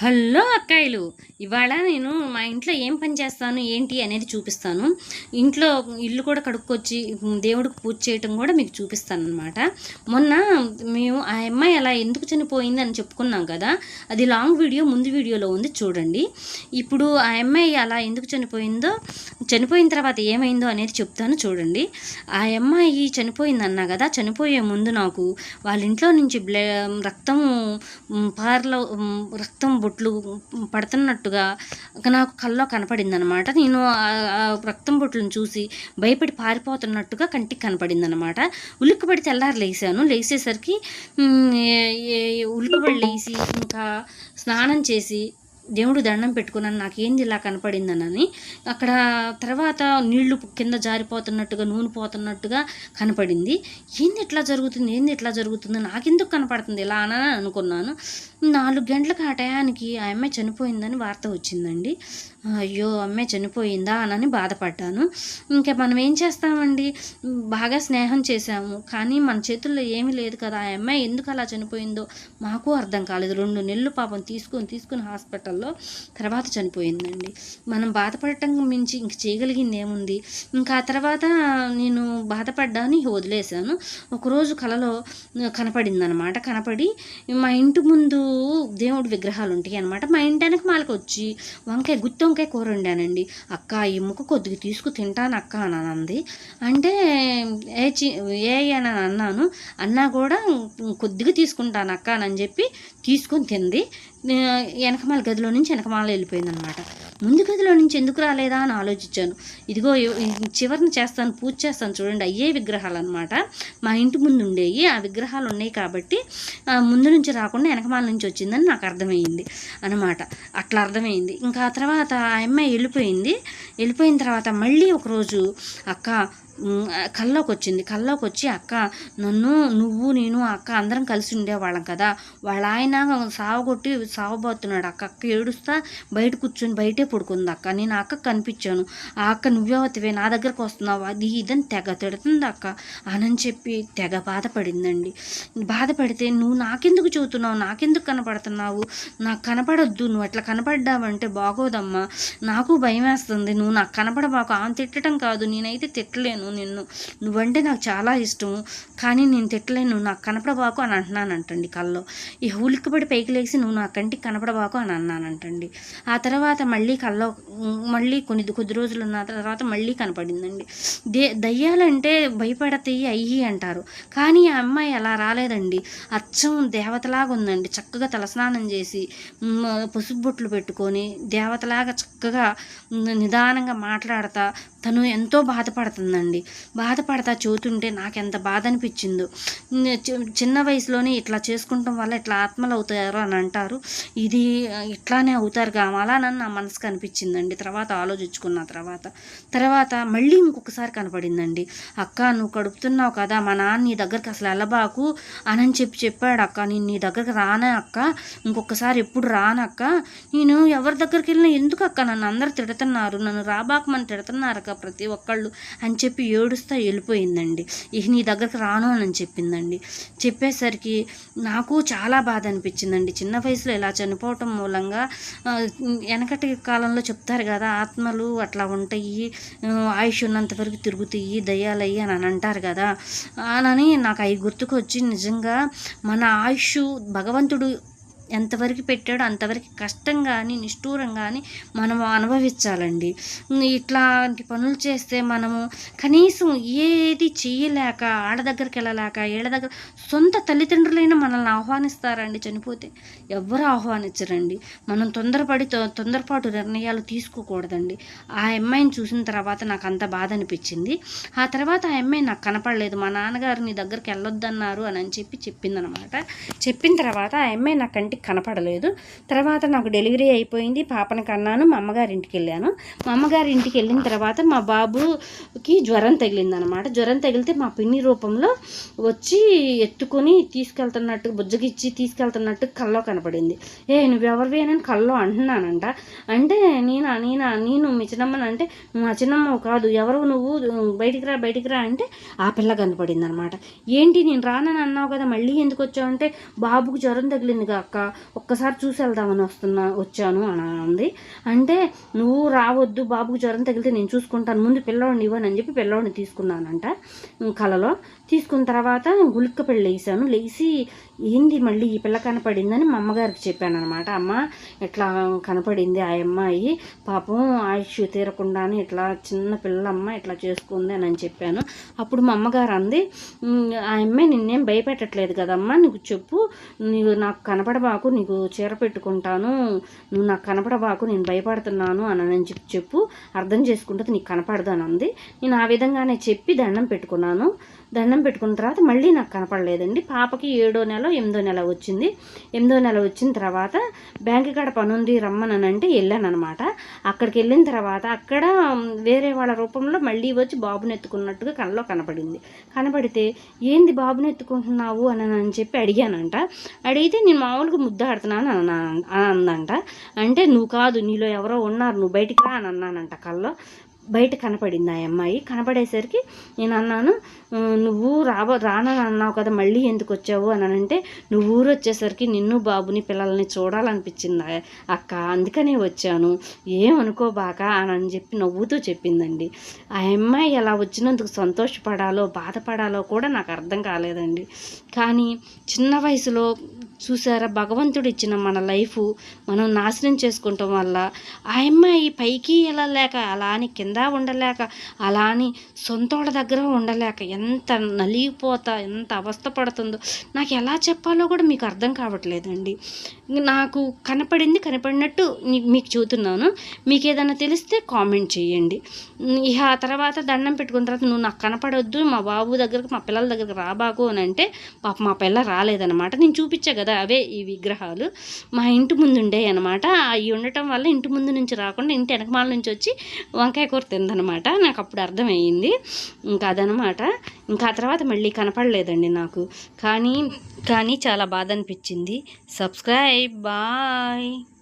Hello అక్కాయిలు. ఇవాళ నేను మా ఇంట్లో ఏం పని చేస్తాను ఏంటి అనేది చూపిస్తాను. ఇంట్లో ఇల్లు కూడా కడుక్కొచ్చి దేవుడికి పూజ చేయటం కూడా మీకు చూపిస్తాను అనమాట మొన్న మేము ఆ అమ్మాయి అలా ఎందుకు చనిపోయింది అని చెప్పుకున్నాం కదా అది లాంగ్ వీడియో ముందు వీడియోలో ఉంది చూడండి. ఇప్పుడు ఆ అమ్మాయి అలా ఎందుకు చనిపోయిందో చనిపోయిన తర్వాత ఏమైందో అనేది చెప్తాను చూడండి. ఆ అమ్మాయి చనిపోయింది అన్నా కదా చనిపోయే ముందు నాకు వాళ్ళ ఇంట్లో నుంచి బ్లే రక్తం పార్లో రక్తం బొట్లు పడుతున్నట్టుగా నాకు కల్లో కనపడింది అనమాట నేను ఆ రక్తం బొట్లను చూసి భయపడి పారిపోతున్నట్టుగా కంటికి కనపడింది అనమాట ఉలిక్కిపడి తెల్లారు లేసాను. లేచేసరికి ఉలిక్కబడి లేచి ఇంకా స్నానం చేసి దేవుడు దండం పెట్టుకున్నాను నాకేంది ఇలా కనపడిందనని. అక్కడ తర్వాత నీళ్ళు కింద జారిపోతున్నట్టుగా నూనె పోతున్నట్టుగా కనపడింది. ఏంది ఎట్లా జరుగుతుంది ఏంది ఎట్లా జరుగుతుంది నాకెందుకు కనపడుతుంది ఇలా అని అనుకున్నాను. నాలుగు గంటలకు ఆ టయానికి ఆ అమ్మాయి చనిపోయిందని వార్త వచ్చిందండి. అయ్యో అమ్మాయి చనిపోయిందా అనని బాధపడ్డాను. ఇంకా మనం ఏం చేస్తామండి? బాగా స్నేహం చేశాము కానీ మన చేతుల్లో ఏమీ లేదు కదా ఆ అమ్మాయి ఎందుకు అలా చనిపోయిందో మాకు అర్థం కాలేదు. రెండు నెలలు పాపం తీసుకొని తీసుకుని హాస్పిటల్ సంవత్సరాల్లో తర్వాత చనిపోయిందండి. మనం బాధపడటం మించి ఇంక చేయగలిగింది ఏముంది ఇంకా ఆ తర్వాత నేను బాధపడ్డాని వదిలేశాను. ఒకరోజు కలలో కనపడిందనమాట. కనపడి మా ఇంటి ముందు దేవుడి విగ్రహాలు ఉంటాయి అనమాట మా ఇంటి వెనక మాలకు వచ్చి వంకాయ గుత్తి వంకాయ కూర వండానండి. అక్క ఈ ముక్క కొద్దిగా తీసుకు తింటాను అక్క అని అంది అంటే ఏ చి ఏ అని అన్నాను. అన్నా కూడా కొద్దిగా తీసుకుంటాను అక్క అని చెప్పి తీసుకొని తింది. వెనకమాల గదిలో నుంచి వెనకమాల వెళ్ళిపోయింది అనమాట ముందు గదిలో నుంచి ఎందుకు రాలేదా అని ఆలోచించాను. ఇదిగో చివరిని చేస్తాను పూజ చేస్తాను చూడండి అయ్యే విగ్రహాలు అనమాట మా ఇంటి ముందు ఉండేవి ఆ విగ్రహాలు ఉన్నాయి కాబట్టి ముందు నుంచి రాకుండా వెనకమాల నుంచి వచ్చిందని నాకు అర్థమైంది అనమాట అట్లా అర్థమైంది. ఇంకా ఆ తర్వాత ఆ అమ్మాయి వెళ్ళిపోయింది. వెళ్ళిపోయిన తర్వాత మళ్ళీ ఒకరోజు అక్క కల్లోకి వచ్చింది కల్లోకి వచ్చి అక్క నన్ను నువ్వు నేను అక్క అందరం కలిసి ఉండేవాళ్ళం కదా. వాళ్ళ ఆయన సావగొట్టి సావబోతున్నాడు. అక్క అక్క ఏడుస్తా బయట కూర్చొని బయటే పడుకుంది అక్క. నేను అక్క కనిపించాను. ఆ అక్క నువ్వేవతివే నా దగ్గరకు వస్తున్నావు? అది ఇదని తెగ తిడుతుంది అక్క. అని చెప్పి తెగ బాధపడిందండి. బాధపడితే నువ్వు నాకెందుకు చూస్తున్నావు నాకెందుకు కనపడుతున్నావు? నాకు కనపడొద్దు. నువ్వు అట్లా కనపడ్డావంటే బాగోదమ్మా. నాకు భయం వేస్తుంది నువ్వు నాకు కనపడబాకు. ఆమె తిట్టడం కాదు. నేనైతే తిట్టలేను. ఇష్టము నిన్ను నువ్వంటే నాకు చాలా ఇష్టము కానీ నేను తిట్టలేను నాకు కనపడబాకు అని అంటున్నానంటండి కల్లో. ఈ ఉలిక్కిపడి పైకి లేచి నువ్వు నా కంటికి కనపడబాకు అని అన్నానంటండి. ఆ తర్వాత మళ్ళీ కల్లో మళ్ళీ కొన్ని కొద్ది రోజులు ఉన్న తర్వాత మళ్ళీ కనపడిందండి. దే దయ్యాలంటే భయపడతాయి అయ్యి అంటారు కానీ ఆ అమ్మాయి అలా రాలేదండి. అచ్చం దేవతలాగా ఉందండి చక్కగా తలస్నానం చేసి పసుపు బొట్లు పెట్టుకొని దేవతలాగా చక్కగా నిదానంగా మాట్లాడతా తను ఎంతో బాధపడుతుందండి. బాధపడతా చూతుంటే నాకు ఎంత బాధ అనిపించిందో చిన్న వయసులోనే ఇట్లా చేసుకుంటాం వల్ల ఇట్లా ఆత్మలు అవుతారు అని అంటారు. ఇది ఇట్లానే అవుతారు కావాలని నా మనసుకు అనిపించిందండి తర్వాత ఆలోచించుకున్న తర్వాత. తర్వాత మళ్ళీ ఇంకొకసారి కనపడిందండి. అక్క నువ్వు కడుపుతున్నావు కదా మా నాన్న నీ దగ్గరికి అసలు వెళ్ళబాకు అని చెప్పి చెప్పాడు అక్క. నేను నీ దగ్గరికి రానే అక్క. ఇంకొకసారి ఎప్పుడు రానక్క నేను ఎవరి దగ్గరికి వెళ్ళినా ఎందుకు అక్క నన్ను అందరు తిడుతున్నారు? నన్ను రాబాకమని తిడుతున్నారు అక్క ప్రతి ఒక్కళ్ళు అని చెప్పి ఏడుస్తా వెళ్ళిపోయిందండి. ఇక నీ దగ్గరకు రాను అని చెప్పిందండి. చెప్పేసరికి నాకు చాలా బాధ అనిపించిందండి. చిన్న వయసులో ఇలా చనిపోవటం మూలంగా వెనకటి కాలంలో చెప్తారు కదా ఆత్మలు అట్లా ఉంటాయి ఆయుష్ ఉన్నంత వరకు తిరుగుతాయి దయ్యాలయ్యి అని అంటారు కదా అని నాకు అవి గుర్తుకొచ్చి నిజంగా మన ఆయుష్ భగవంతుడు ఎంతవరకు పెట్టాడో అంతవరకు కష్టం కానీ నిష్ఠూరం కానీ మనం అనుభవించాలండి. ఇట్లాంటి పనులు చేస్తే మనము కనీసం ఏది చేయలేక ఆడ దగ్గరికి వెళ్ళలేక ఏళ్ళ దగ్గర సొంత తల్లిదండ్రులైనా మనల్ని ఆహ్వానిస్తారండి చనిపోతే. ఎవ్వరు ఆహ్వానించరండి. మనం తొందరపడి తొందరపాటు నిర్ణయాలు తీసుకోకూడదండి. ఆ అమ్మాయిని చూసిన తర్వాత నాకు అంత బాధ అనిపించింది. ఆ తర్వాత ఆ అమ్మాయి నాకు కనపడలేదు. మా నాన్నగారు నీ దగ్గరికి వెళ్ళొద్దన్నారు అని అని చెప్పి చెప్పిందనమాట. చెప్పిన తర్వాత ఆ అమ్మాయి నా కంటికి కనపడలేదు. తర్వాత నాకు డెలివరీ అయిపోయింది. పాపను కన్నాను. మా అమ్మగారి ఇంటికి వెళ్ళాను మా అమ్మగారి ఇంటికి వెళ్ళిన తర్వాత మా బాబుకి జ్వరం తగిలిందనమాట. జ్వరం తగిలితే మా పిన్ని రూపంలో వచ్చి ఎత్తుకొని తీసుకెళ్తున్నట్టు బుజ్జగిచ్చి తీసుకెళ్తున్నట్టు కల్లో కనపడింది. ఏ నువ్వెవరివి? అని కల్లో అంటున్నానంట. అంటే నేను నేను నేను మీ చిన్నమ్మని అంటే మా చిన్నమ్మ కాదు. ఎవరు నువ్వు? బయటికి రా బయటికి రా అంటే ఆ పిల్ల కనపడింది అనమాట ఏంటి? నేను రానని అన్నావు కదా. మళ్ళీ ఎందుకు వచ్చావు? అంటే బాబుకు జ్వరం తగిలింది అక్క. ఒక్కసారి చూసి వెళ్దామని వస్తున్నా వచ్చాను అని అంది అంటే నువ్వు రావద్దు బాబుకు జ్వరం తగిలితే నేను చూసుకుంటాను. ముందు పిల్లవాడిని ఇవ్వను అని చెప్పి పిల్లవాడిని తీసుకున్నానంట కలలో. తీసుకున్న తర్వాత గులిక్క పెళ్ళి లేసాను. లేచి ఏంది మళ్ళీ ఈ పిల్ల కనపడిందని మా అమ్మగారికి చెప్పాను అనమాట అమ్మ ఇట్లా కనపడింది ఆ అమ్మాయి? పాపం ఆయుష్ తీరకుండానే ఇట్లా చిన్న పిల్లమ్మ ఇట్లా చేసుకుంది అని అని చెప్పాను. అప్పుడు మా అమ్మగారు అంది ఆ అమ్మాయి నిన్నేం భయపెట్టట్లేదు కదమ్మా? నీకు చెప్పు. నీవు నాకు కనపడబాకు నీకు చీర పెట్టుకుంటాను. నువ్వు నాకు కనపడబాకు నేను భయపడుతున్నాను అని అని చెప్పి చెప్పు. అర్థం చేసుకుంటే నీకు కనపడదు అని అంది. నేను ఆ విధంగానే చెప్పి దండం పెట్టుకున్నాను. దండం పెట్టుకున్న తర్వాత మళ్ళీ నాకు కనపడలేదండి. పాపకి ఏడో నెల ఎనిమిదో నెల వచ్చింది. ఎనిమిదో నెల వచ్చిన తర్వాత బ్యాంక్ కాడ పనుంది రమ్మనంటే రమ్మని అంటే వెళ్ళాను అనమాట అక్కడికి వెళ్ళిన తర్వాత అక్కడ వేరే వాళ్ళ రూపంలో మళ్ళీ వచ్చి బాబుని ఎత్తుకున్నట్టుగా కళ్ళలో కనపడింది. కనపడితే ఏంది బాబుని ఎత్తుకుంటున్నావు? అని అని చెప్పి అడిగానంట. అడిగితే నేను మామూలుగా ముద్దాడుతున్నాను అని అన్నా- అందంట అంటే నువ్వు కాదు నీలో ఎవరో ఉన్నారు నువ్వు బయటికి రా అని అన్నానంట కళ్ళలో. బయట కనపడింది ఆ అమ్మాయి. కనపడేసరికి నేను అన్నాను నువ్వు రాబో రానని అన్నావు కదా మళ్ళీ ఎందుకు వచ్చావు? అని అంటే నువ్వు ఊరు వచ్చేసరికి నిన్ను బాబుని పిల్లల్ని చూడాలనిపించింది అక్క? అందుకనే వచ్చాను. ఏమనుకోబాక అని అని చెప్పి నవ్వుతూ చెప్పిందండి. ఆ అమ్మాయి ఎలా వచ్చినందుకు సంతోషపడాలో బాధపడాలో కూడా నాకు అర్థం కాలేదండి. కానీ చిన్న వయసులో చూసారా భగవంతుడు ఇచ్చిన మన లైఫ్ మనం నాశనం చేసుకుంటాం వల్ల ఆ అమ్మాయి పైకి వెళ్ళలేక అలా అని కింద ఉండలేక? అలా అని సొంతోళ్ళ దగ్గర ఉండలేక ఎంత నలిగిపోతా ఎంత అవస్థ పడుతుందో నాకు ఎలా చెప్పాలో కూడా మీకు అర్థం కావట్లేదండి. నాకు కనపడింది కనపడినట్టు మీకు చూతున్నాను. మీకు ఏదైనా తెలిస్తే కామెంట్ చేయండి. ఇక ఆ తర్వాత దండం పెట్టుకున్న తర్వాత నువ్వు నాకు కనపడొద్దు మా బాబు దగ్గరకు మా పిల్లల దగ్గరకు రాబాకు అని అంటే పాప మా పిల్ల రాలేదనమాట నేను చూపించా కదా అవే ఈ విగ్రహాలు. మా ఇంటి ముందు ఉండేవి అనమాట అవి ఉండటం వల్ల ఇంటి ముందు నుంచి రాకుండా ఇంటి వెనకమాల నుంచి వచ్చి వంకాయ కూర గుర్తుందనమాట నాకు అప్పుడు అర్థమయ్యింది. ఇంకా అదనమాట ఇంకా ఆ తర్వాత మళ్ళీ కనపడలేదండి నాకు. కానీ కానీ చాలా బాధ అనిపించింది. Subscribe bye.